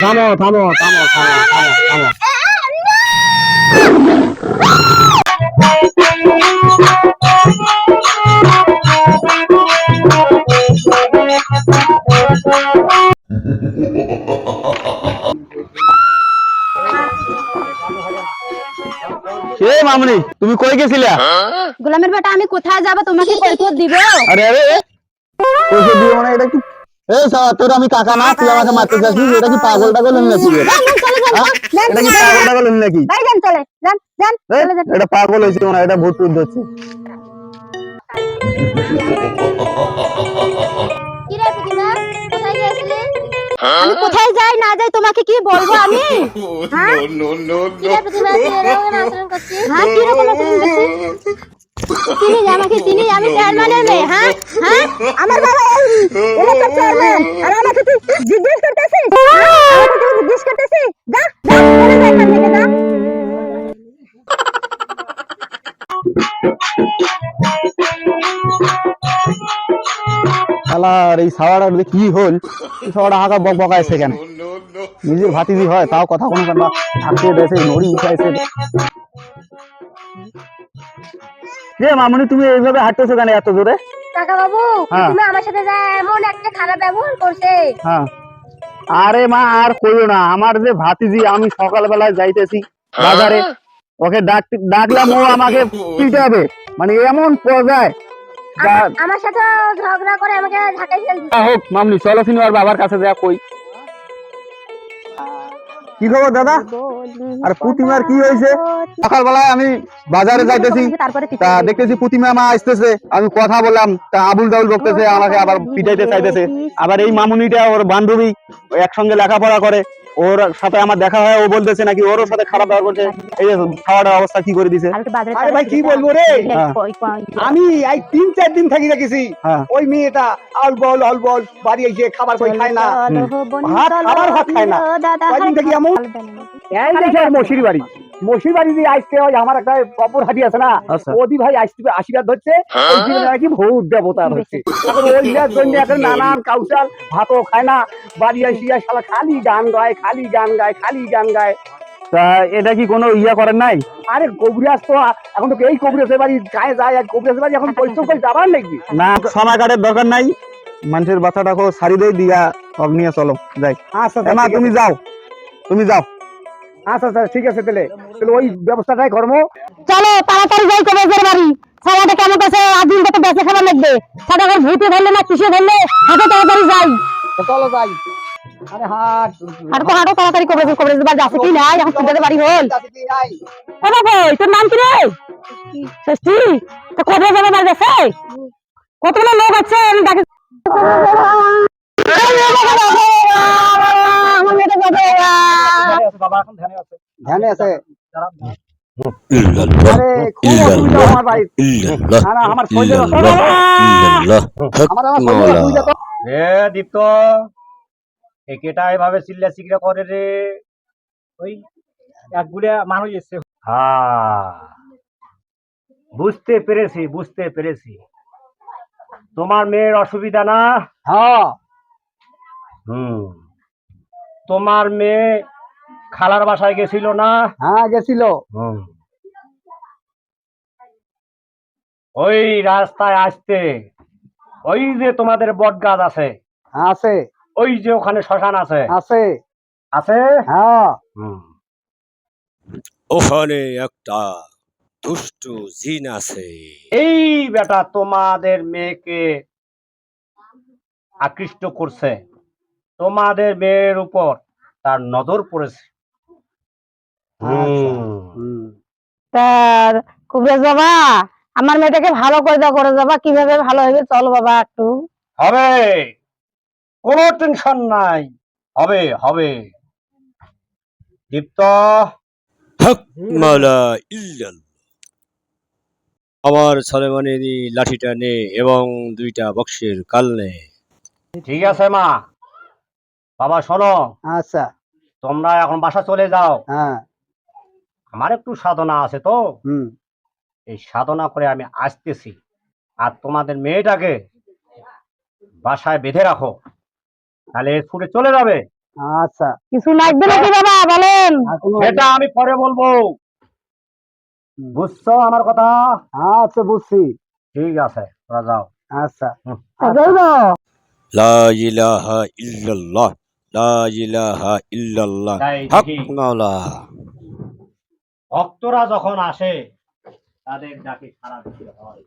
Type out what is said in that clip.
থামো থামো থামো থামো থামো থামো এ মামনি তুমি কই গেছিলা গোলামের বেটা আমি কোথায় যাব তোমাকে কৈফিয়ত দিব আরে আরে এ, পয়সা দিও মানে এটা কি এ সারা তোর আমি কাকা না তুই আমাকে মারতে চাচ্ছিস এটা কি পাগল টাগল নাকি? রে? যান, যান, চলে যান? যান, এটা কি পাগল টাগল নাকি? ভাই যান চলে যান যান এ, চলে যান। এটা পাগল হয়েছে না এটা ভূত টুত ধরছে। কি রে প্রতিমা কোথায় আমি কোথায় যাই না যাই তোমাকে কি বলব আমি? হ্যাঁ? আচরণ আমাকে চিনি আমি চেয়ারম্যানের মেয়ে হ্যাঁ? হ্যাঁ? আমার এলাকার চেয়ারম্যান আর আমাকে তুই জিজ্ঞেস করতেছিস? হ্যাঁ? আমাকে তুই জিজ্ঞেস করতেছিস? যা যা চলে যা এখান থেকে যা। শালার এই সাওয়াটা কি হল? সাওয়াটা হাঁকা বক বকাইছে কেন? নিজের ভাতিজি হয় তাও কথা কোনো কেন থাকতে দেশে নড়ি উঠাইছে। কে মামনি তুমি এইভাবে হাঁটতেছো কেন এত জোরে? কাকা বাবু হ্যাঁ। তুমি আমার সাথে যা এমন একটা খারাপ ব্যবহার করছে। হ্যাঁ। আরে মা আর কইও না আমার যে ভাতিজি আমি সকালবেলায় যাইতেছি বাজারে। ওকে ডাক ডাকলাম ও আমাকে পিটাবে। মানে এমন পর্যায়ে আমার সাথে ঝগড়া করে আমাকে ঢাকায় ফেলবি। হোক মামনি চলো সিনেমার বাবার কাছে যা কই। কি খবর, দাদা? আর পুতিমার কি হয়েছে? সকালবেলায় আমি বাজারে যাইতেছি। তা দেখতেছি পুতিমা মা আসতেছে। আমি কথা বললাম, তা আবুল দাউল বকতেছে, আমাকে আবার পিটাইতে চাইতেছে। আবার এই মামুনিটা, ওর বান্ধবী, একসঙ্গে লেখাপড়া করে। ওর সাথে আমার দেখা হয় ও বলতেছে নাকি ওরও সাথে খারাপ ব্যবহার করছে। এই যে খাওয়াটার অবস্থা কি করে দিছে? আরে ভাই কি বলব রে? হ্যাঁ। আমি এই তিন চার দিন থাকি দেখেছি হ্যাঁ। ওই মেয়েটা আলবল অল্প বাড়ি এসে খাবার কই খায় না। ভাত খাবার ভাত খায় না। কয়দিন থেকে এমন? এই দেখে আর মসির বাড়ি। মসির বাড়ি দিয়ে আসতে হয় আমার একটা আছে না আচ্ছা। ওদি ভাই আসতে আশীর্বাদ ধরছে ওই নাকি ভূত দেবতা হচ্ছে। এখন ওইটার জন্য এখন নানান কাউচাল ভাতও খায় না বাড়ি আসিয়া শালা খালি গান গায় খালি গান গায় খালি গান গায়। তা এটা কি কোনো ইয়া করেন নাই? আরে কবিরাজ তো এখন তো এই কবিরাজের বাড়ি গায়ে যায় আর কবিরাজের বাড়ি এখন পরিশ্রম করে যাবার নাকি? না সময় কাটের দরকার নাই। মানুষের বাচ্চাটাকে সারি দেই দিয়া অগ নিয়ে চলো যাই। আচ্ছা আচ্ছা, তুমি যাও তুমি যাও। আচ্ছা আচ্ছা ঠিক আছে তাহলে। তাহলে ওই ব্যবস্থাটাই কর্ম চলো তাড়াতাড়ি যাই কবেজের বাড়ি। সারাটা কেমন কাছে আদিন কত বেঁচে খাবার লাগবে? সারা ঘর ভূতে ধরলে না কিসে ধরলে? হাঁটো তাড়াতাড়ি যাই। চলো যাই। আরে হাট। তাড়াতাড়ি কবেজের কবেজের বাড়ি আছে কি নাই? এখন বাড়ি হল। বাবা তোর নাম কি রে? ষষ্ঠী? তো কবে যাবে বাড়ি আছে? কতগুলো লোক আছে? আমি ডাকি বাবা এখন ধ্যানে আছে। ধ্যানে আছে? দীপ্ত। এভাবে চিল্লা চিল্লা করে রে। ওই একগুলা মানুষ এসছে। হ্যাঁ বুঝতে পেরেছি বুঝতে পেরেছি। তোমার মেয়ের অসুবিধা না? হ্যাঁ। হুম। তোমার মেয়ে খালার বাসায় গেছিল না? হ্যাঁ গেছিল। ওই রাস্তায় আসতে ওই যে তোমাদের বট গাছ আছে আছে। ওই যে ওখানে শ্মশান আছে। আছে। আছে? হ্যাঁ। ওখানে একটা দুষ্ট জিন আছে। এই বেটা তোমাদের মেয়েকে আকৃষ্ট করছে। তোমাদের মেয়ের উপর তার নজর পড়েছে। তার কুবরেজ বাবা আমার মেয়েটাকে ভালো করে দাও করে যাবা? কীভাবে ভালো হবে চল বাবা একটু। হবে। কোনো টেনশন নাই। হবে হবে। দীপ্ত। আমার সলেমানি লাঠিটা নে এবং দুইটা বক্সের কাল নে ঠিক আছে মা। বাবা শোনো। আচ্ছা। তোমরা এখন বাসা চলে যাও। হ্যাঁ। আমার একটু সাধনা আছে তো। এই সাধনা করে আমি আসতেছি। আর তোমাদের মেয়েটাকে বাসায় বেঁধে রাখো। তাহলে স্কুলে চলে যাবে। আচ্ছা। কিছু লাগবে নাকি বাবা বলেন? সেটা আমি পরে বলব। বুঝছ আমার কথা? আচ্ছা বুঝছি। ঠিক আছে তোরা যাও। আচ্ছা। লা ইলাহা ইল্লাল্লাহ লা ইলাহা ইল্লাল্লাহ হক মাওলা। ভক্তরা যখন আসে তাদের ডাকে খারাপ দিতে হয়।